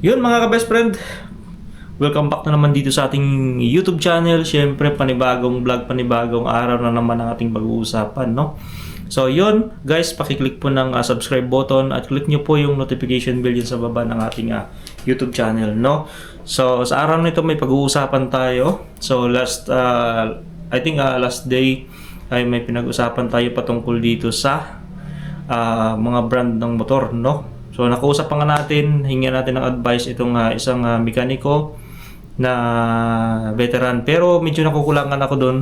Yun mga ka-best friend, welcome back na naman dito sa ating YouTube channel. Siyempre, panibagong vlog, panibagong araw na naman ang ating pag-uusapan, no? So, yun, guys, pakiclick po ng uh, subscribe button at click nyo po yung notification bell dyan sa baba ng ating uh, YouTube channel, no? So, sa araw na ito may pag-uusapan tayo. So, last, uh, I think uh, last day ay may pinag-usapan tayo patungkol dito sa uh, mga brand ng motor, no? So nakausap pa nga natin, hingi natin ng advice itong ah, isang ah, mekaniko na veteran. Pero medyo nakukulangan ako doon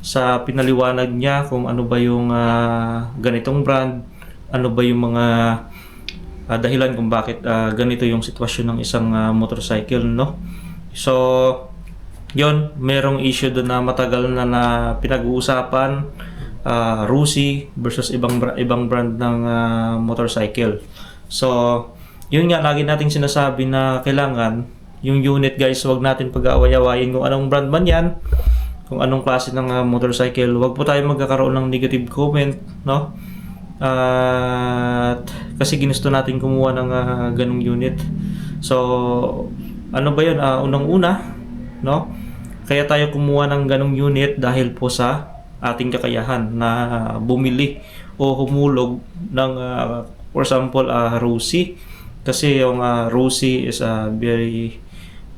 sa pinaliwanag niya kung ano ba yung ah, ganitong brand, ano ba yung mga ah, dahilan kung bakit ah, ganito yung sitwasyon ng isang ah, motorcycle, no? So, yon merong issue doon na matagal na na pinag-uusapan ah, Rusi versus ibang ibang brand ng ah, motorcycle. So, yun nga lagi nating sinasabi na kailangan yung unit guys, wag natin pag-aaway-awayin kung anong brand man 'yan, kung anong klase ng ah, motorcycle. Wag po tayo magkakaroon ng negative comment, no? At kasi ginusto natin kumuha ng ah, ganong unit. So, ano ba 'yun? Ah, unang-una, no? Kaya tayo kumuha ng ganong unit dahil po sa ating kakayahan na bumili o humulog ng ah, for example uh, Rusi. Kasi yung uh, Rusi is a very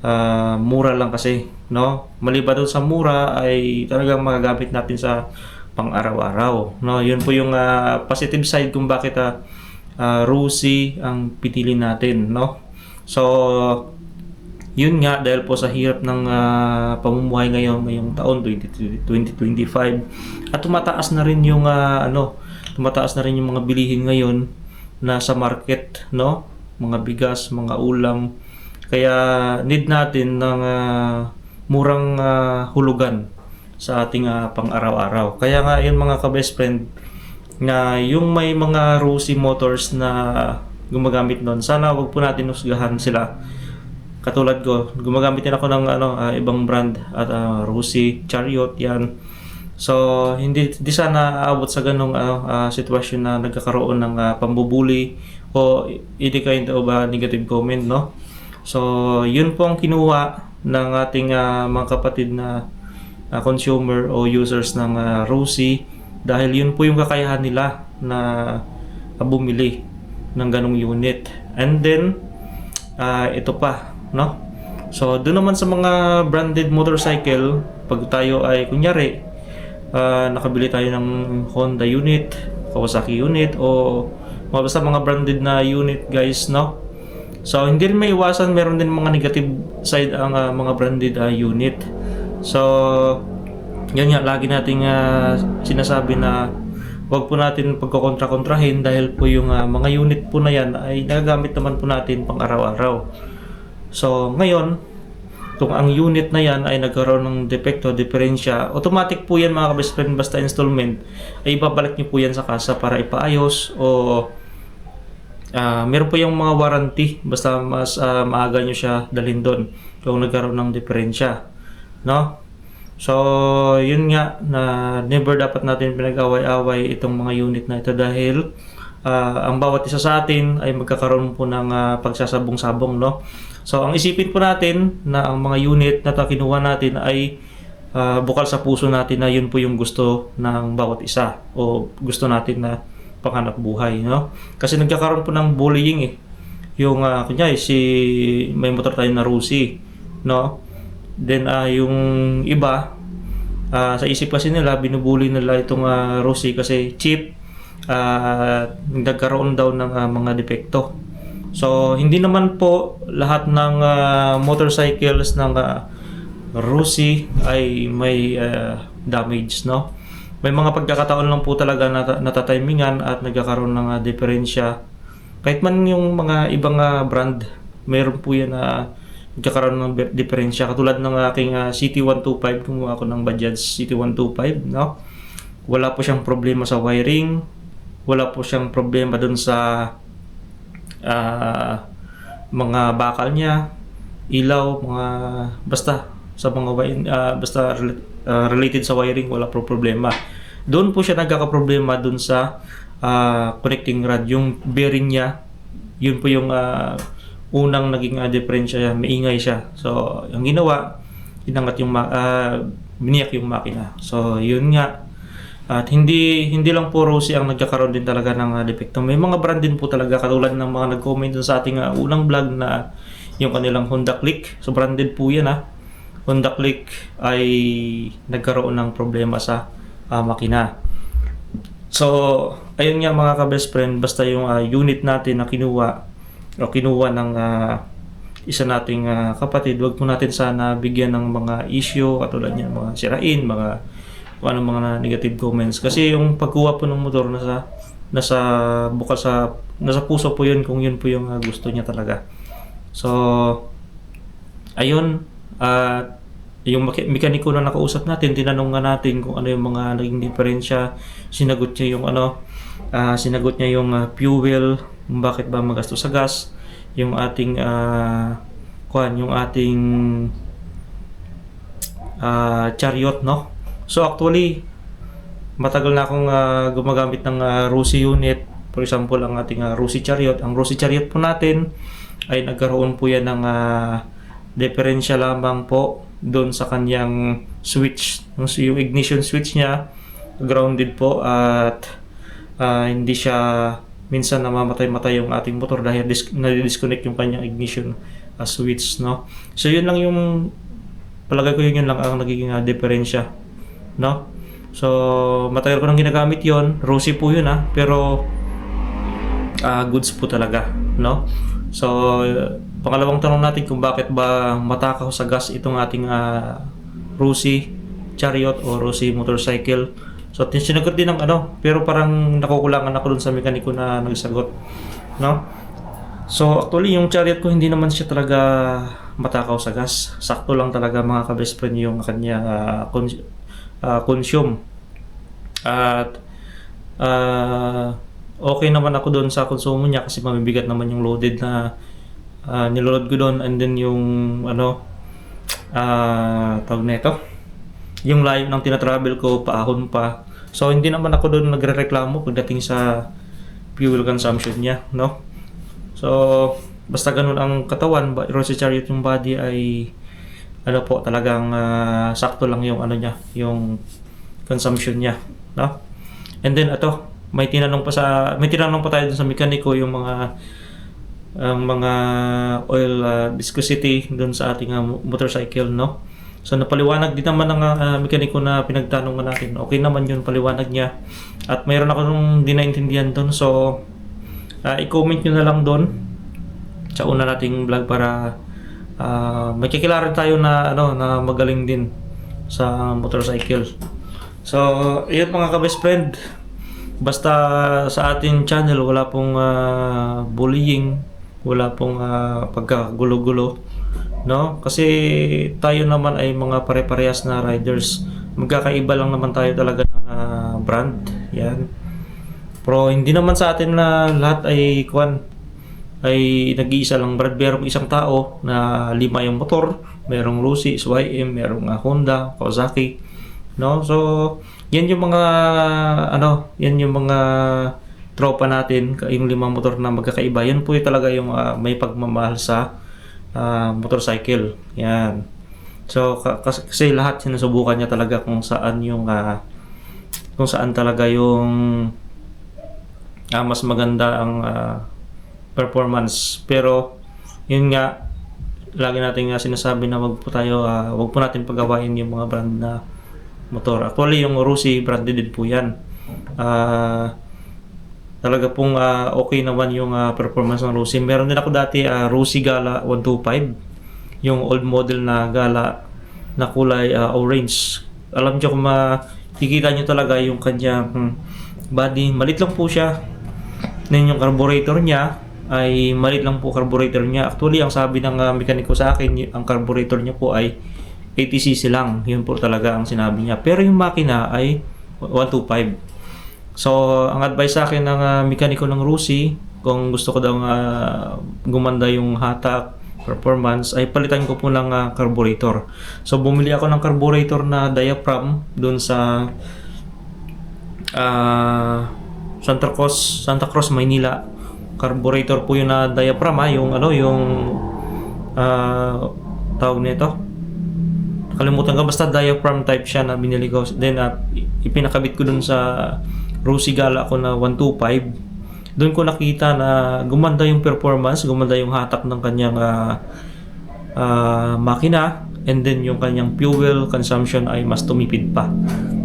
ah, mura lang kasi no? Maliban doon sa mura ay talagang magagamit natin sa pang-araw-araw no? Yun po yung ah, positive side kung bakit uh, Rusi ang pitili natin no? So yun nga dahil po sa hirap ng ah, pamumuhay ngayon ngayong taon 20, 2025 at tumataas na rin yung ah, ano tumataas na rin yung mga bilihin ngayon na sa market no? Mga bigas mga ulam. Kaya need natin ng ah, murang ah, hulugan sa ating ah, pang-araw-araw. Kaya nga yun mga ka-best friend na yung may mga Rusi Motors na gumagamit noon sana wag po natin husgahan sila. Katulad ko, gumagamit din ako ng ano, ah, ibang brand at uh, Rusi, Chariot, yan. So, hindi, di sana aabot sa ganong ano, ah, sitwasyon na nagkakaroon ng ah, pambubuli o any kind of ah, negative comment, no? So, yun po ang kinuha ng ating ah, mga kapatid na ah, consumer o users ng uh, Rusi dahil yun po yung kakayahan nila na ah, bumili ng ganong unit. And then, ah, ito pa, no? So, doon naman sa mga branded motorcycle, pag tayo ay kunyari, ah, nakabili tayo ng Honda unit, Kawasaki unit, o mga basta mga branded na unit guys, no? So, hindi rin may iwasan, meron din mga negative side ang ah, mga branded ah, unit. So, yan nga, lagi nating ah, sinasabi na wag po natin pagkokontra-kontrahin dahil po yung ah, mga unit po na yan ay nagagamit naman po natin pang araw-araw. So, ngayon, kung ang unit na yan ay nagkaroon ng depekto, diferensya, automatic po yan mga ka-best friend, basta installment, ay ibabalik niyo po yan sa kasa para ipaayos o ah meron po yung mga warranty, basta mas ah, maaga nyo siya dalhin doon kung nagkaroon ng diferensya. No? So, yun nga na never dapat natin pinag-away-away itong mga unit na ito dahil ah, ang bawat isa sa atin ay magkakaroon po ng ah, pagsasabong-sabong, no? So, ang isipin po natin na ang mga unit na kinuha natin ay ah, bukal sa puso natin na yun po yung gusto ng bawat isa o gusto natin na panghanap buhay, no? Kasi nagkakaroon po ng bullying eh. Yung, uh, kunyari, si, may motor tayo na Rusi, no? Then, ah, yung iba, ah, sa isip kasi nila, binubuli nila itong ah, Rusi kasi cheap, ah, nagkaroon daw ng ah, mga depekto. So, hindi naman po lahat ng ah, motorcycles ng ah, Rusi ay may ah, damage, no? May mga pagkakataon lang po talaga na natatimingan at nagkakaroon ng ah, diferensya. Kahit man yung mga ibang ah, brand, mayroon po yan na nagkakaroon ng diferensya. Katulad ng aking ah, CT125, kumuha ako ng Bajaj CT125, no? Wala po siyang problema sa wiring, wala po siyang problema dun sa ah, mga bakal niya, ilaw, mga basta sa mga ah, basta ah, related sa wiring wala po problema. Doon po siya nagkakaproblema doon sa ah, connecting rod, yung bearing niya. Yun po yung ah, unang naging uh, diferensya, maingay siya. So, yung ginawa, inangat yung ah, biniyak yung makina. So, yun nga. At hindi hindi lang po Rosie ang nagkakaroon din talaga ng uh, depekto. May mga brand din po talaga katulad ng mga nag-comment sa ating uh, unang vlog na yung kanilang Honda Click. So branded po yan ha. Honda Click ay nagkaroon ng problema sa uh, makina. So, ayun nga mga ka-best friend, basta yung uh, unit natin na kinuha o kinuha ng uh, isa nating uh, kapatid, wag po natin sana bigyan ng mga issue katulad niyan, mga sirain, mga kung ano mga negative comments kasi yung pagkuha po ng motor nasa nasa bukas sa nasa puso po yun kung yun po yung uh, gusto niya talaga. So ayun at yung maki- mekaniko na nakausap natin, tinanong nga natin kung ano yung mga naging diferensya. Sinagot niya yung ano, ah, sinagot niya yung ah, fuel, bakit ba magastos sa gas, yung ating ah, kuan, yung ating ah, chariot, no? So actually, matagal na akong ah, gumagamit ng uh, Rusi unit. For example, ang ating uh, Rusi chariot. Ang Rusi chariot po natin ay nagkaroon po yan ng uh, diferensya lamang po doon sa kanyang switch. Yung, ignition switch niya, grounded po at ah, hindi siya minsan namamatay-matay yung ating motor dahil dis- nadi-disconnect yung kanyang ignition ah, switch, no? So, yun lang yung palagay ko yun, yun lang ang nagiging uh, diferensya, no? So, matagal ko nang ginagamit yon Rosy po yun, ah. Pero, ah, goods po talaga, no? So, uh, pangalawang tanong natin kung bakit ba matakaw sa gas itong ating uh, Rosy Chariot o Rosy Motorcycle. So, sinagot din ng ano, pero parang nakukulangan ako dun sa mekaniko na nagsagot, no? So, actually, yung chariot ko hindi naman siya talaga matakaw sa gas. Sakto lang talaga mga ka-best friend yung kanya uh, uh, consume. At uh, okay naman ako doon sa konsumo niya kasi mabibigat naman yung loaded na uh, niloload ko doon. And then yung ano uh, tawag na ito yung layo ng tinatravel ko paahon pa. So hindi naman ako doon nagrereklamo pagdating sa fuel consumption niya no? So basta ganun ang katawan. Ba Rosy Chariot yung body ay ano po talagang ah, sakto lang yung ano niya yung consumption niya no? And then ito may tinanong pa sa may tinanong pa tayo dun sa mekaniko yung mga ang mga oil ah, viscosity doon sa ating mo- motorcycle no? So napaliwanag din naman ng ah, mekaniko na pinagtanong natin. Okay naman yun paliwanag niya. At mayroon ako nung di naintindihan doon so ah, i-comment nyo na lang doon sa una nating vlog para uh, makikilala tayo na ano na magaling din sa motorcycle. So, yun mga ka-best friend. Basta sa ating channel wala pong ah, bullying, wala pong ah, pagkagulo-gulo, no? Kasi tayo naman ay mga pare-parehas na riders. Magkakaiba lang naman tayo talaga ng ah, brand. Yan. Pero hindi naman sa atin na lahat ay kwan ay nag-iisa lang brand. Merong isang tao na lima yung motor. Merong Rusi, SYM, merong ah, Honda, Kawasaki. No? So, yan yung mga ano, yan yung mga tropa natin, yung limang motor na magkakaiba. Yan po yung talaga yung ah, may pagmamahal sa ah, motorcycle. Yan. So, ka- kas- kasi lahat sinusubukan niya talaga kung saan yung ah, kung saan talaga yung ah, mas maganda ang ah, performance. Pero, yun nga, lagi natin nga sinasabi na wag po tayo, ah, wag po natin pagawain yung mga brand na motor. Actually, yung Rusi branded din po yan. Ah, talaga pong ah, okay naman yung ah, performance ng Rusi. Meron din ako dati ah, Rusi Gala 125. Yung old model na Gala na kulay ah, orange. Alam niyo kung makikita niyo talaga yung kanya hmm, body. Malit lang po siya. Then yung carburetor niya ay malit lang po carburetor niya. Actually, ang sabi ng ah, mekaniko sa akin, ang carburetor niya po ay 80cc lang. Yun po talaga ang sinabi niya. Pero yung makina ay 125. So, ang advice sa akin ng ah, mekaniko ng Rusi, kung gusto ko daw ah, gumanda yung hatak, performance, ay palitan ko po ng ah, carburetor. So, bumili ako ng carburetor na diaphragm dun sa ah, Santa Cruz, Santa Cruz, Maynila. Carburetor po yung na diaphragm ha, yung ano, yung ah tawag nito. Kalimutan ko basta diaphragm type siya na binili ko. Then ah, ipinakabit ko dun sa Rosy Gala ko na 125. Doon ko nakita na gumanda yung performance, gumanda yung hatak ng kanyang ah, ah, makina and then yung kanyang fuel consumption ay mas tumipid pa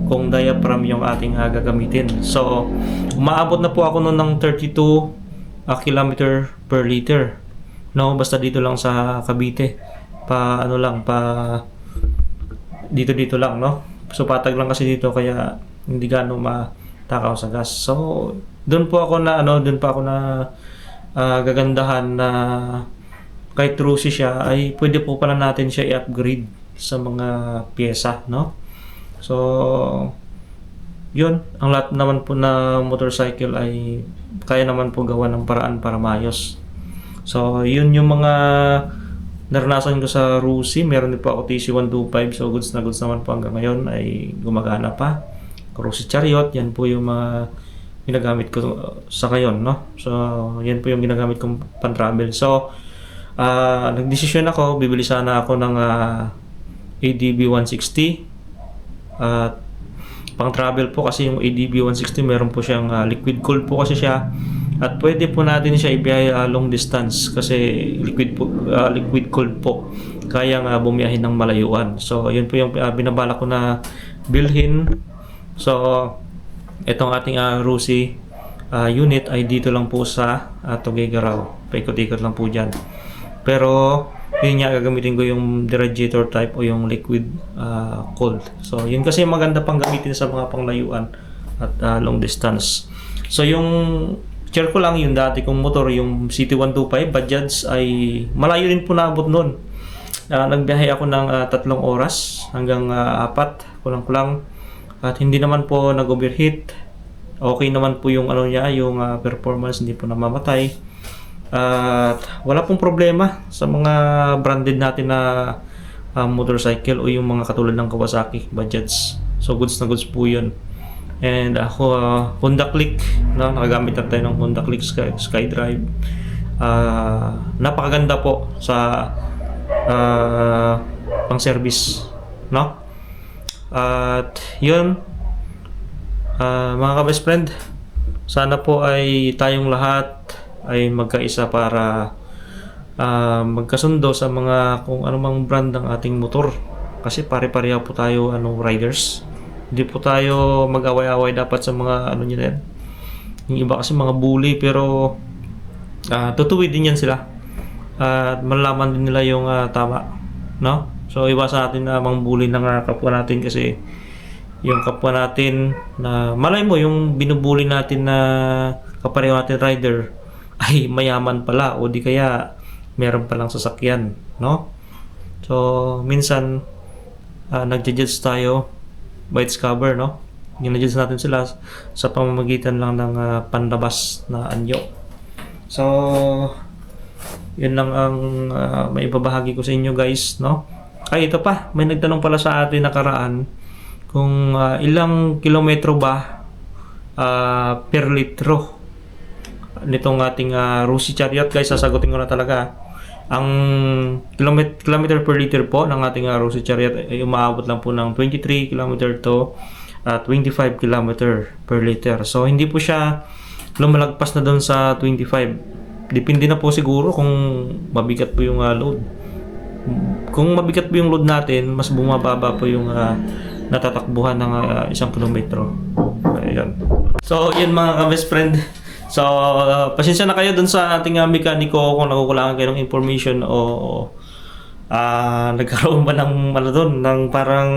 kung diaphragm yung ating ah, gagamitin. So, umaabot na po ako noon ng 32 ah, kilometer per liter. No, basta dito lang sa Cavite. Pa ano lang, pa dito dito lang, no? So patag lang kasi dito kaya hindi gaano matakaw sa gas. So, doon po ako na ano, doon pa ako na ah, gagandahan na kahit trusi siya ay pwede po pala natin siya i-upgrade sa mga pyesa, no? So, yun, ang lahat naman po na motorcycle ay kaya naman po gawa ng paraan para maayos. So, yun yung mga naranasan ko sa Rusi. Meron din po ako TC125. So, goods na goods naman po hanggang ngayon ay gumagana pa. Rusi Chariot, yan po yung mga ginagamit ko uh, sa ngayon, no? So, yan po yung ginagamit kong pan-travel. So, ah nagdesisyon ako, bibili sana ako ng ah, ADB 160. At pang travel po kasi yung ADB 160 meron po siyang ah, liquid cooled po kasi siya. At pwede po natin siya ibiyahe ah, long distance kasi liquid po ah, liquid cooled po. Kaya nga bumiyahin ng malayuan. So yun po yung ah, binabala ko na bilhin. So itong ating uh, Rusi ah, unit ay dito lang po sa uh, Tuguegarao paikot-ikot lang po dyan. Pero yun nga gagamitin ko yung radiator type o yung liquid ah, cold. So yun kasi yung maganda pang gamitin sa mga panglayuan at ah, long distance. So yung share ko lang yung dati kong motor, yung CT125 Bajaj ay malayo din po naabot noon. Ah, nagbiyahe ako ng ah, tatlong oras hanggang ah, apat, kulang-kulang. At hindi naman po nag-overheat. Okay naman po yung ano niya, yung ah, performance hindi po namamatay. At wala pong problema sa mga branded natin na ah, motorcycle o yung mga katulad ng Kawasaki, Bajaj. So goods na goods po yun. And ako, ah, Honda Click, no? nakagamit na tayo ng Honda Click Sky, SkyDrive. Ah, napakaganda po sa ah, pang service, no? At yun, ah, mga ka-best friend, sana po ay tayong lahat ay magkaisa para ah, magkasundo sa mga kung anumang brand ng ating motor. Kasi pare-pareha po tayo ano riders. Hindi po tayo mag-away-away dapat sa mga ano na yan. Yung iba kasi mga bully pero ah tutuwid din yan sila. At malalaman din nila yung ah, tama. No? So iwasan natin na mang bully ng ah, kapwa natin kasi yung kapwa natin na malay mo yung binubuli natin na kapareho natin rider ay mayaman pala o di kaya meron palang sasakyan, no? So, minsan uh, nagja-judge tayo by its cover, no? Ginajudge natin sila sa pamamagitan lang ng ah, panlabas na anyo. So, yun lang ang uh, maibabahagi ko sa inyo guys, no? Ay, ito pa, may nagtanong pala sa atin nakaraan kung ah, ilang kilometro ba ah, per litro nitong ating uh, Rusi Chariot guys, sasagutin ko na talaga. Ang kilometer, kilometer per liter po ng ating uh, Rusi Chariot ay umaabot lang po ng 23 kilometer to uh, 25 kilometer per liter. So hindi po siya lumalagpas na doon sa 25. Depende na po siguro kung mabigat po yung uh, load. Kung mabigat po yung load natin, mas bumababa po yung uh, natatakbuhan ng uh, isang kilometro. Ayan. So, yun mga ka-best friend. So, uh, pasensya na kayo dun sa ating uh, mekaniko kung nakukulangan kayo ng information o ah nagkaroon ba ng ano dun, ng parang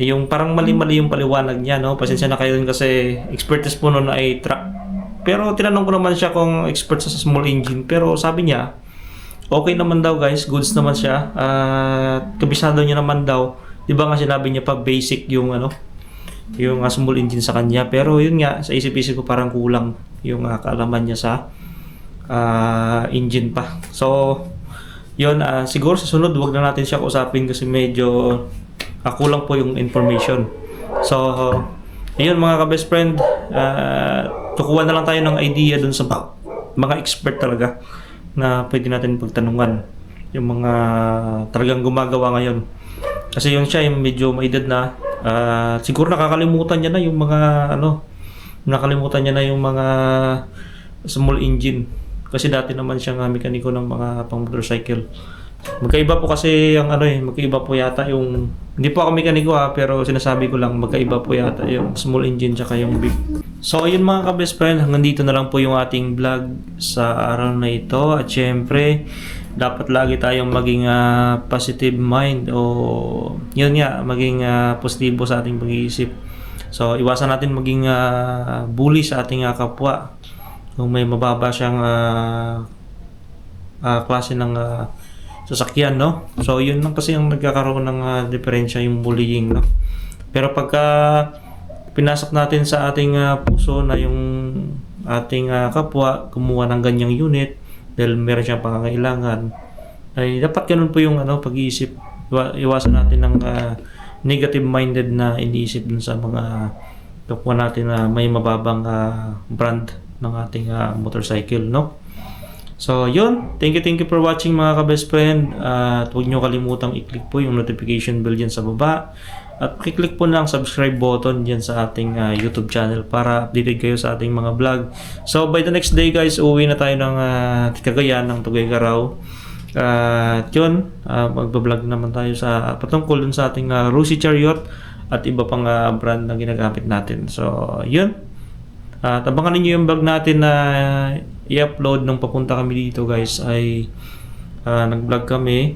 yung parang mali-mali yung paliwanag niya, no? Pasensya na kayo dun kasi expertise po nun ay truck. Pero tinanong ko naman siya kung expert sa small engine. Pero sabi niya, okay naman daw guys, goods naman siya. At kabisado niya naman daw. Di ba nga sinabi niya pa basic yung ano, yung uh, small engine sa kanya. Pero yun nga, sa isip-isip ko parang kulang yung uh, kaalaman niya sa uh, engine pa. So, yun, uh, siguro sa sunod, wag na natin siya kausapin kasi medyo uh, kulang po yung information. So, yun mga ka-best friend, uh, kukuha na lang tayo ng idea dun sa mga expert talaga na pwede natin pagtanungan yung mga talagang gumagawa ngayon. Kasi yung siya yung medyo may edad na ah, siguro nakakalimutan niya na yung mga ano nakalimutan niya na yung mga small engine kasi dati naman siya nga mekaniko ng mga pang motorcycle. Magkaiba po kasi ang ano eh, magkaiba po yata yung hindi po ako mekaniko ha, pero sinasabi ko lang magkaiba po yata yung small engine tsaka yung big. So ayun mga ka-best friend, hanggang dito na lang po yung ating vlog sa araw na ito at syempre dapat lagi tayong maging ah, positive mind o yun nga, maging ah, positibo sa ating pag-iisip. So iwasan natin maging ah, bully sa ating ah, kapwa. Kung may mababa siyang ah, ah, klase ng ah, sasakyan, no? So, yun lang kasi ang nagkakaroon ng ah, diferensya yung bullying, no? Pero pagka pinasok natin sa ating ah, puso na yung ating ah, kapwa kumuha ng ganyang unit dahil meron siyang pangangailangan, ay dapat ganun po yung ano, pag-iisip. Iwa- iwasan natin ng ah, negative-minded na iniisip dun sa mga kapwa natin na may mababang ah, brand ng ating ah, motorcycle, no? So, yun. Thank you, thank you for watching mga ka-best friend. Uh, at huwag nyo kalimutang i-click po yung notification bell dyan sa baba. At i-click po ang subscribe button dyan sa ating uh, YouTube channel para updated kayo sa ating mga vlog. So, by the next day guys, uwi na tayo ng uh, Cagayan ng Tuguegarao. Uh, at yun, uh, magbablog naman tayo sa patungkol dun sa ating uh, Rusi Chariot at iba pang uh, brand na ginagamit natin. So, yun. At abangan ninyo yung vlog natin na i-upload nung papunta kami dito guys ay ah, nag-vlog kami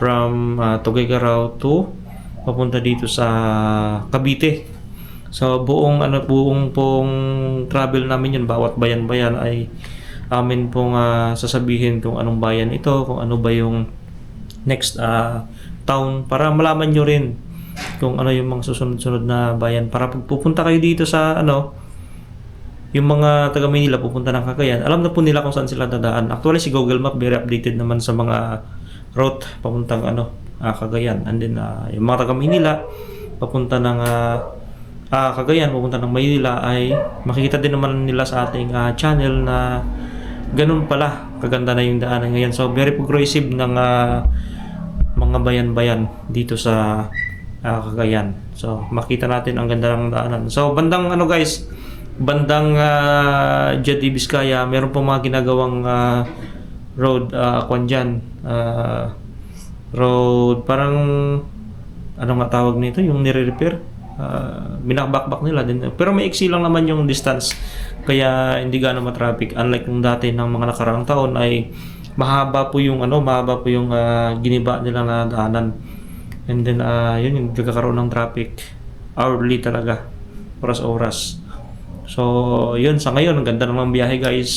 from uh, Tuguegarao to papunta dito sa Cavite. So buong ano buong pong travel namin yun bawat bayan-bayan ay amin pong ah, sasabihin kung anong bayan ito, kung ano ba yung next ah, town para malaman nyo rin kung ano yung mga susunod-sunod na bayan para pag pupunta kayo dito sa ano yung mga taga Manila pupunta ng Cagayan, alam na po nila kung saan sila dadaan. Actually, si Google Map very updated naman sa mga route papuntang ano, ah, Cagayan. And then, ah, yung mga taga papunta ng ah, ah, Cagayan, papunta ng Maynila ay makikita din naman nila sa ating ah, channel na ganun pala, kaganda na yung daanan ngayon. So, very progressive ng ah, mga bayan-bayan dito sa ah, Cagayan. So, makita natin ang ganda ng daanan. So, bandang ano guys, bandang uh, Jedi Vizcaya, meron po mga ginagawang ah, road, uh, kwan dyan, ah, road, parang, ano nga tawag nito, yung nire-repair, uh, binakbakbak nila din. Pero may iksi lang naman yung distance, kaya hindi gano'ng matraffic. Unlike nung dati ng mga nakaraang taon ay mahaba po yung ano, mahaba po yung ah, giniba nila na daanan. And then, ah, yun, yung nagkakaroon ng traffic. Hourly talaga. Oras-oras. So, yun, sa ngayon, ang ganda ng biyahe guys.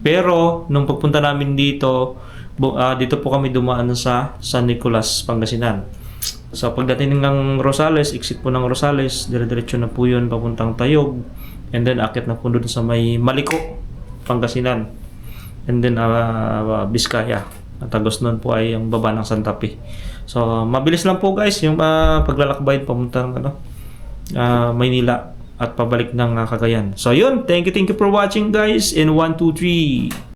Pero, nung pagpunta namin dito, ah, dito po kami dumaan sa San Nicolas, Pangasinan. So, pagdating ng Rosales, exit po ng Rosales, dire-diretso na po yun papuntang Tayog. And then, akit na po doon sa may Maliko, Pangasinan. And then, uh, Biskaya. At agos nun po ay ang baba ng Santa Fe. So, mabilis lang po guys yung ah, paglalakbay papuntang ano, ah, Maynila at pabalik ng ah, Cagayan. So, yun. Thank you, thank you for watching guys. In 1, 2, 3.